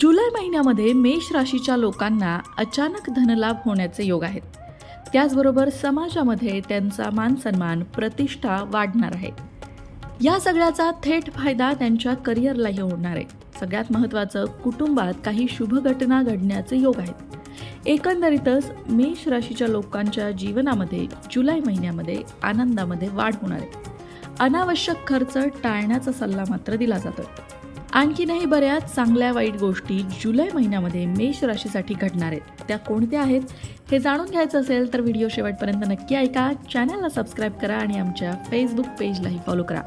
जुलै महिन्यामध्ये मेष राशीच्या लोकांना अचानक धनलाभ होण्याचे योग आहेत. त्याचबरोबर समाजामध्ये त्यांचा मानसन्मान प्रतिष्ठा वाढणार आहे. या सगळ्याचा थेट फायदा त्यांच्या करिअरलाही होणार आहे. सगळ्यात महत्त्वाचं कुटुंबात काही शुभ घटना घडण्याचे योग आहेत. एकंदरीतच मेष राशीच्या लोकांच्या जीवनामध्ये जुलै महिन्यामध्ये आनंदामध्ये वाढ होणार आहे. अनावश्यक खर्च टाळण्याचा सल्ला मात्र दिला जातो आणखीनही बऱ्याच चांगल्या वाईट गोष्टी जुलै महिन्यामध्ये मेष राशीसाठी घडणार आहेत. त्या कोणत्या आहेत हे जाणून घ्यायचं असेल तर व्हिडिओ शेवटपर्यंत नक्की ऐका चॅनलला सबस्क्राईब करा आणि आमच्या फेसबुक पेजलाही फॉलो करा.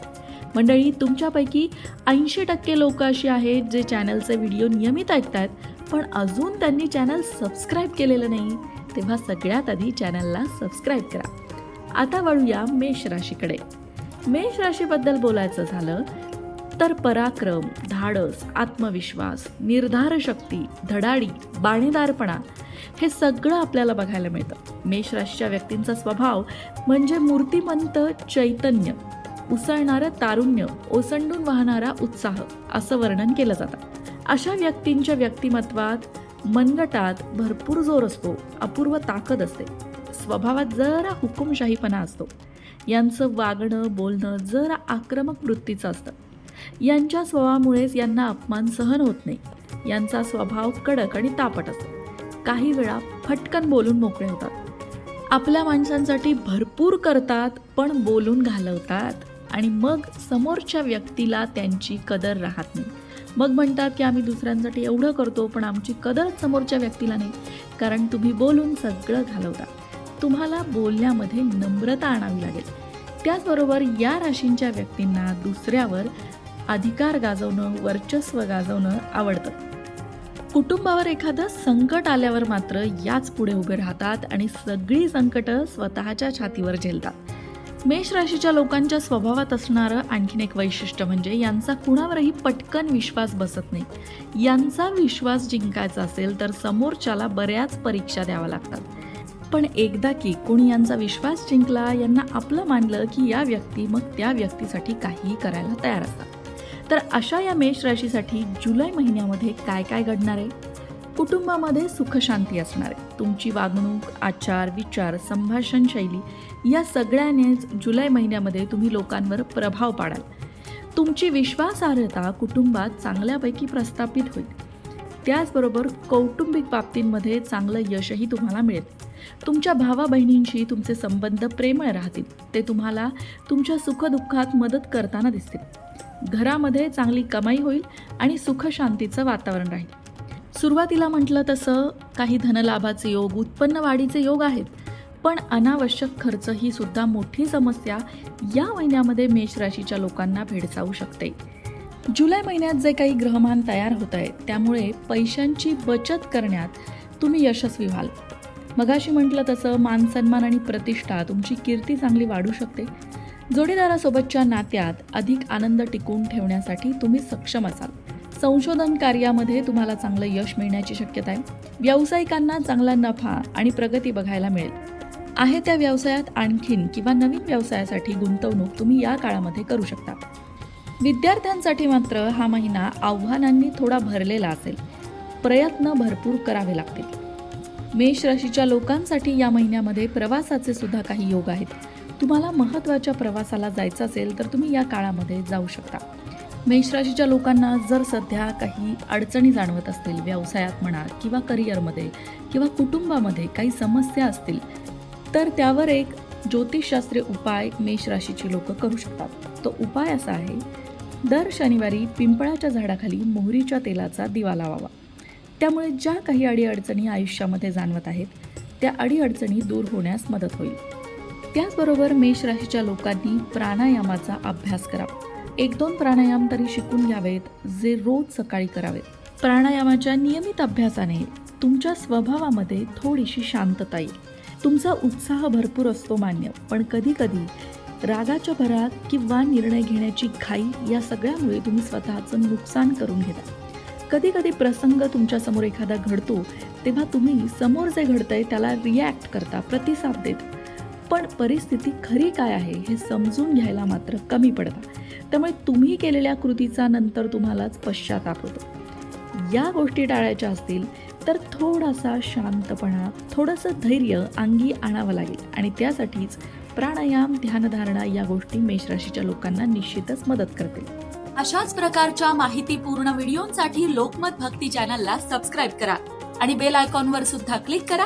मंडळी तुमच्यापैकी ऐंशी टक्के लोक अशी आहेत जे चॅनलचे व्हिडिओ नियमित ऐकतात पण अजून त्यांनी चॅनल सबस्क्राईब केलेलं नाही तेव्हा सगळ्यात आधी चॅनलला सबस्क्राईब करा. आता वळूया मेष राशीकडे. मेष राशीबद्दल बोलायचं झालं तर पराक्रम धाडस आत्मविश्वास निर्धार शक्ती धडाडी बाणेदारपणा हे सगळं आपल्याला बघायला मिळतं. मेष राशीच्या व्यक्तींचा स्वभाव म्हणजे मूर्तिमंत चैतन्य. उसळणारं तारुण्य ओसंडून वाहणारा उत्साह असं वर्णन केलं जातं. अशा व्यक्तींच्या व्यक्तिमत्वात मनगटात भरपूर जोर असतो अपूर्व ताकद असते. स्वभावात जरा हुकुमशाहीपणा असतो. यांचं वागणं बोलणं जरा आक्रमक वृत्तीचं असतं. यांच्या स्वभावामुळेच यांना अपमान सहन होत नाही. यांचा स्वभाव कडक आणि तापट असतो. काही वेळा फटकन बोलून मोकळे होतात. आपल्या माणसांसाठी भरपूर करतात पण बोलून घालवतात. आणि मग समोरच्या व्यक्तीला त्यांची कदर राहत नाही. मग म्हणतात की आम्ही दुसऱ्यांसाठी एवढं करतो पण आमची कदर समोरच्या व्यक्तीला नाही. कारण तुम्ही बोलून सगळं घालवता. तुम्हाला बोलण्यामध्ये नम्रता आणावी लागेल. त्याचबरोबर या राशींच्या व्यक्तींना दुसऱ्यावर अधिकार गाजवणं वर्चस्व गाजवणं आवडतं. कुटुंबावर एखादं संकट आल्यावर मात्र याच पुढे उभे राहतात आणि सगळी संकटं स्वतःच्या छातीवर झेलतात. मेष राशीच्या लोकांच्या स्वभावात असणारं आणखीन एक वैशिष्ट्य म्हणजे यांचा कुणावरही पटकन विश्वास बसत नाही. यांचा विश्वास जिंकायचा असेल तर समोरच्याला बऱ्याच परीक्षा द्याव्या लागतात. पण एकदा की कोणी यांचा विश्वास जिंकला यांना आपलं मानलं की या व्यक्ती मग त्या व्यक्तीसाठी काहीही करायला तयार असतात. तर अशा या मेष राशीसाठी जुलै महिन्यामध्ये काय काय घडणार आहे? कुटुंबामध्ये सुखशांती असणार आहे. तुमची वागणूक आचार विचार संभाषण शैली या सगळ्यानेच जुलै महिन्यामध्ये तुम्ही लोकांवर प्रभाव पाडाल. तुमची विश्वासार्हता कुटुंबात चांगल्यापैकी प्रस्थापित होईल. त्याचबरोबर कौटुंबिक बाबतींमध्ये चांगलं यशही तुम्हाला मिळेल. तुमच्या भावा बहिणींशी तुमचे संबंध प्रेमळ राहतील. ते तुम्हाला तुमच्या सुखदुःखात मदत करताना दिसतील. घरामध्ये चांगली कमाई होईल आणि सुखशांतीचं वातावरण राहील. सुरुवातीला म्हटलं तसं काही धनलाभाचे योग उत्पन्न वाढीचे योग आहेत पण अनावश्यक खर्च ही सुद्धा मोठी समस्या या महिन्यामध्ये मेष राशीच्या लोकांना भेडसावू शकते. जुलै महिन्यात जे काही ग्रहमान तयार होत आहे त्यामुळे पैशांची बचत करण्यात तुम्ही यशस्वी व्हाल. मगाशी म्हटलं तसं मानसन्मान आणि प्रतिष्ठा तुमची कीर्ती चांगली वाढू शकते. जोडीदारासोबतच्या नात्यात अधिक आनंद टिकवून ठेवण्यासाठी तुम्ही सक्षम असाल. संशोधन कार्यामध्ये तुम्हाला चांगलं यश मिळण्याची शक्यता आहे. व्यावसायिकांना चांगला नफा आणि प्रगती बघायला मिळेल. आहे त्या व्यवसायात आणखीन किंवा नवीन व्यवसायासाठी गुंतवणूक तुम्ही या काळामध्ये करू शकता. विद्यार्थ्यांसाठी मात्र हा महिना आव्हानांनी थोडा भरलेला असेल. प्रयत्न भरपूर करावे लागतील. मेष राशीच्या लोकांसाठी या महिन्यामध्ये प्रवासाचे सुद्धा काही योग आहेत. तुम्हाला महत्त्वाच्या प्रवासाला जायचं असेल तर तुम्ही या काळामध्ये जाऊ शकता. मेष राशीच्या लोकांना जर सध्या काही अडचणी जाणवत असतील व्यवसायात म्हणा किंवा करिअरमध्ये किंवा कुटुंबामध्ये काही समस्या असतील तर त्यावर एक ज्योतिषशास्त्रीय उपाय मेष राशीची लोक करू शकतात. तो उपाय असा आहे दर शनिवारी पिंपळाच्या झाडाखाली मोहरीच्या तेलाचा दिवा लावावा. त्यामुळे ज्या काही अडीअडचणी आयुष्यामध्ये जाणवत आहेत त्या अडीअडचणी दूर होण्यास मदत होईल. त्याचबरोबर मेष राशीच्या लोकांनी प्राणायामाचा अभ्यास करावा एक दोन प्राणायाम तरी शिकून घ्यावेत जे रोज सकाळी करावेत. प्राणायामाच्या नियमित अभ्यासाने तुमच्या स्वभावामध्ये थोडीशी शांतता येईल तुमचा उत्साह भरपूर असतो मान्य पण कधी कधी रागाच्या भरात किंवा निर्णय घेण्याची घाई या सगळ्यामुळे तुम्ही स्वतःचं नुकसान करून घेता. कधी कधी प्रसंग तुमच्यासमोर एखादा घडतो तेव्हा तुम्ही समोर जे घडतंय त्याला रिॲक्ट करता प्रतिसाद देता. पण परिस्थिती खरी काय आहे हे समजून घ्यायला मात्र कमी पडता त्यामुळे तुम्ही केलेल्या कृतीचा नंतर तुम्हालाच पश्चाताप होतो. या गोष्टी टाळायच्या असतील तर थोडासा शांतपणा थोडंसं धैर्य अंगी आणावं लागेल आणि त्यासाठीच प्राणायाम ध्यानधारणा या गोष्टी मेषराशीच्या लोकांना निश्चितच मदत करतील. अशाच प्रकारच्या माहितीपूर्ण व्हिडिओंसाठी लोकमत भक्ती चॅनलला सबस्क्राईब करा आणि बेल आयकॉनवर सुद्धा क्लिक करा.